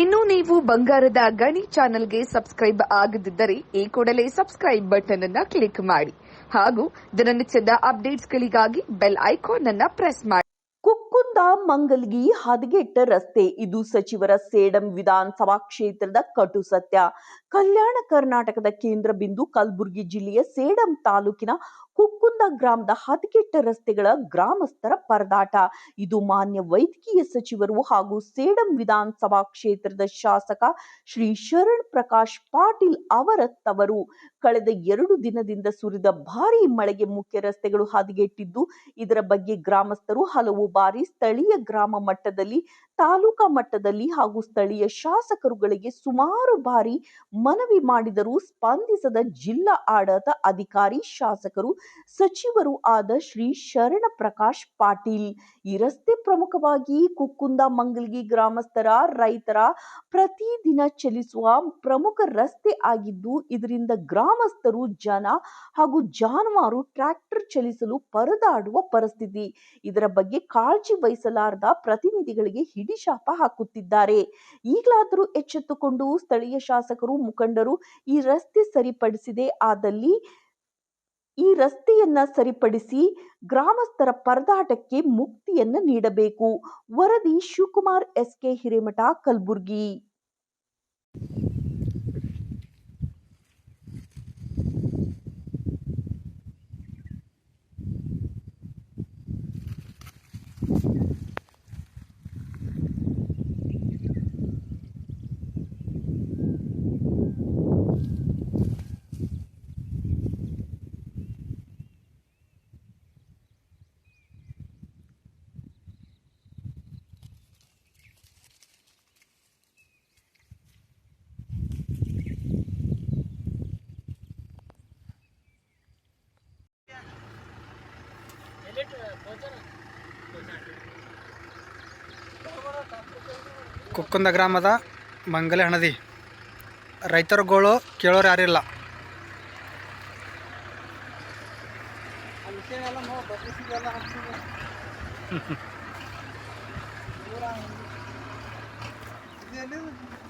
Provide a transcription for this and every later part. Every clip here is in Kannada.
ಇನ್ನು ನೀವು ಬಂಗಾರದ ಗಣಿ ಚಾನೆಲ್ಗೆ ಸಬ್ಸ್ಕ್ರೈಬ್ ಆಗದಿದ್ದರೆ ಈ ಕೂಡಲೇ ಸಬ್ಸ್ಕ್ರೈಬ್ ಬಟನ್ ಅನ್ನ ಕ್ಲಿಕ್ ಮಾಡಿ. ಹಾಗೂ ದಿನನಿತ್ಯದ ಅಪ್ಡೇಟ್ಸ್ಗಳಿಗಾಗಿ ಬೆಲ್ ಐಕಾನ್ ಅನ್ನ ಪ್ರೆಸ್ ಮಾಡಿ. ಕುಕ್ಕುಂದ ಮಂಗಲ್ಗಿ ಹದಗೆಟ್ಟ ರಸ್ತೆ. ಇದು ಸಚಿವರ ಸೇಡಂ ವಿಧಾನಸಭಾ ಕ್ಷೇತ್ರದ ಕಟು ಸತ್ಯ. ಕಲ್ಯಾಣ ಕರ್ನಾಟಕದ ಕೇಂದ್ರ ಬಿಂದು ಕಲಬುರಗಿ ಜಿಲ್ಲೆಯ ಸೇಡಂ ತಾಲೂಕಿನ ಕುಕ್ಕುಂದ ಗ್ರಾಮದ ಹದಗೆಟ್ಟ ರಸ್ತೆಗಳ ಗ್ರಾಮಸ್ಥರ ಪರದಾಟ. ಇದು ಮಾನ್ಯ ವೈದ್ಯಕೀಯ ಸಚಿವರು ಹಾಗೂ ಸೇಡಂ ವಿಧಾನಸಭಾ ಕ್ಷೇತ್ರದ ಶಾಸಕ ಶ್ರೀ ಶರಣ್ ಪ್ರಕಾಶ್ ಪಾಟೀಲ್ ಅವರ ತವರು ಕಳೆದ ಎರಡು ದಿನದಿಂದ ಸುರಿದ ಭಾರೀ ಮಳೆಗೆ ಮುಖ್ಯ ರಸ್ತೆಗಳು ಹದಗೆಟ್ಟಿದ್ದು, ಇದರ ಬಗ್ಗೆ ಗ್ರಾಮಸ್ಥರು ಹಲವು ಬಾರಿ ಸ್ಥಳೀಯ ಗ್ರಾಮ ಮಟ್ಟದಲ್ಲಿ ತಾಲೂಕಾ ಮಟ್ಟದಲ್ಲಿ ಹಾಗೂ ಸ್ಥಳೀಯ ಶಾಸಕರುಗಳಿಗೆ ಸುಮಾರು ಬಾರಿ ಮನವಿ ಮಾಡಿದರೂ ಸ್ಪಂದಿಸದ ಜಿಲ್ಲಾ ಆಡಳಿತ ಅಧಿಕಾರಿ ಶಾಸಕರು, ಸಚಿವರು ಆದ ಶ್ರೀ ಶರಣ ಪ್ರಕಾಶ್ ಪಾಟೀಲ್. ಈ ರಸ್ತೆ ಪ್ರಮುಖವಾಗಿ ಕುಕ್ಕುಂದ ಮಂಗಲ್ಗಿ ಗ್ರಾಮಸ್ಥರ, ರೈತರ ಪ್ರತಿದಿನ ಚಲಿಸುವ ಪ್ರಮುಖ ರಸ್ತೆ ಆಗಿದ್ದು, ಇದರಿಂದ ಗ್ರಾಮಸ್ಥರು, ಜನ ಹಾಗೂ ಜಾನುವಾರು ಟ್ರ್ಯಾಕ್ಟರ್ ಚಲಿಸಲು ಪರದಾಡುವ ಪರಿಸ್ಥಿತಿ. ಇದರ ಬಗ್ಗೆ ಕಾಳಜಿ ವಹಿಸಲಾರದ ಪ್ರತಿನಿಧಿಗಳಿಗೆ ಹಿಡಿಶಾಪ ಹಾಕುತ್ತಿದ್ದಾರೆ. ಈಗಲಾದರೂ ಎಚ್ಚೆತ್ತುಕೊಂಡು ಸ್ಥಳೀಯ ಶಾಸಕರು, ಮುಖಂಡರು ಈ ರಸ್ತೆ ಸರಿಪಡಿಸಿದೆ. ಆದಲ್ಲಿ ಈ ರಸ್ತೆಯನ್ನ ಸರಿಪಡಿಸಿ ಗ್ರಾಮಸ್ಥರ ಪರದಾಟಕ್ಕೆ ಮುಕ್ತಿಯನ್ನ ನೀಡಬೇಕು. ವರದಿ ಶಿವಕುಮಾರ್ ಎಸ್ಕೆ ಹಿರೇಮಠ, ಕಲಬುರ್ಗಿ. ಕುಕ್ಕುಂದ ಗ್ರಾಮದ ಮಂಗಲೆ ಹಣದಿ. ರೈತರುಗಳು ಕೇಳೋರು ಯಾರಿಲ್ಲ.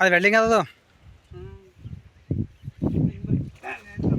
അത് വെള്ളിങ്ങാത്തതോ?